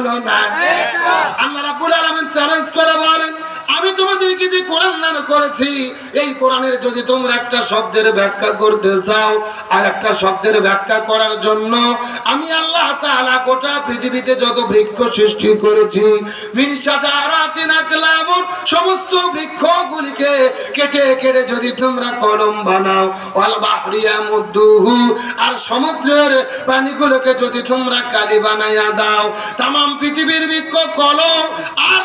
হলো না। আল্লাহ রাব্বুল আলামিন চ্যালেঞ্জ করে আমি যে কোরআন দান করেছি, এই কোরআনের যদি তোমরা একটা শব্দের ব্যাখ্যা করতে চাও আর একটা শব্দের ব্যাখ্যা করার জন্য, আমি আল্লাহ তাআলা গোটা পৃথিবীতে যত বৃক্ষ সৃষ্টি করেছি, মিন শাজারাতিন আকলামুন, সমস্ত বৃক্ষগুলিকে কেটে কেটে যদি তোমরা কলম বানাও, ওয়াল বাহরিয়া মুদ্দুহু আর সমুদ্রের পানিগুলোকে যদি তোমরা কালি বানাইয়া দাও, তামাম পৃথিবীর বৃক্ষ, কলম আর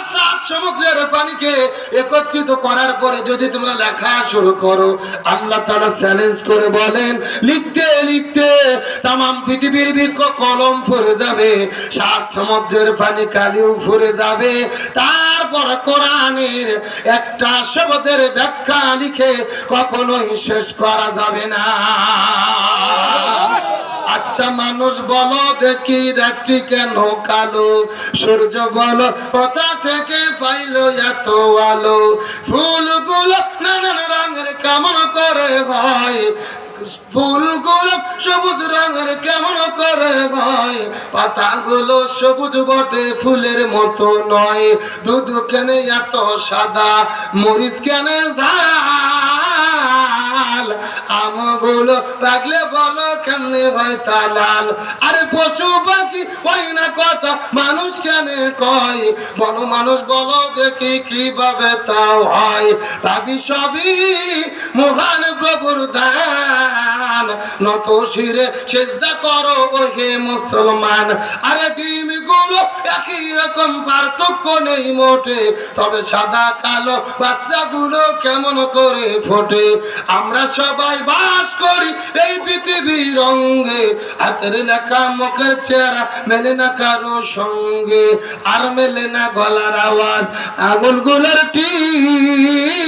সমুদ্রের পানিকে একত্রিত করার পরে যদি তোমরা লেখা শুরু করো, আল্লাহ তারা চ্যালেঞ্জ করে বলেন, লিখতে লিখতে তামাম পৃথিবীর বৃক্ষ কলম ফুরে যাবে, সাত সমুদ্রের পানি কালিও ফুরে যাবে। তারপর কোরআনের একটা শব্দের ব্যাখ্যা লিখে কখনোই শেষ করা যাবে না। আচ্ছা মানুষ বলো, দেখি রাত্রি কেন কালো? সূর্য বলো, কোথা থেকে পাইলো এত আলো? ফুলগুলো নানান রঙের কেমন করে ভাই ফুলগুলো সবুজ রঙের কেমন করে ভাই পাতাগুলো সবুজ বটে, ফুলের মতো নয়। দুধ কেনে এত সাদা, মরিচ কেনে ঝাল আমগুলো রাখলে বলো কেমনে হয় তা লাল আরে পশু পাখি হয় না কথা, মানুষ কেন কয়? বলো মানুষ, বলো দেখি কীভাবে তাও হয়। ভাবি সবই মহান প্রভুর দান। নত শিরে সেজদা করো ও হে মুসলমান। আরে ডিম গুলো একই রকম পার্থক্য নেই মোটে। তবে সাদা, কালো বাচ্চাগুলো কেমন করে ফোটে? আমরা সবাই বাস করি এই পৃথিবীর রঙ্গে হাতের লেখা, মুখের চেহারা মেলে না কারও সঙ্গে। আর মেলে না গলার আওয়াজ, আঙুলগুলোর টিপ।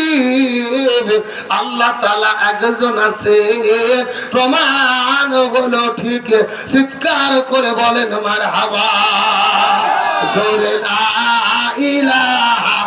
আল্লাহ তালা একজন আছে প্রমাণ হলো ঠিক। চিৎকার করে বলেন মার হাবা জোরে লা ইলাহা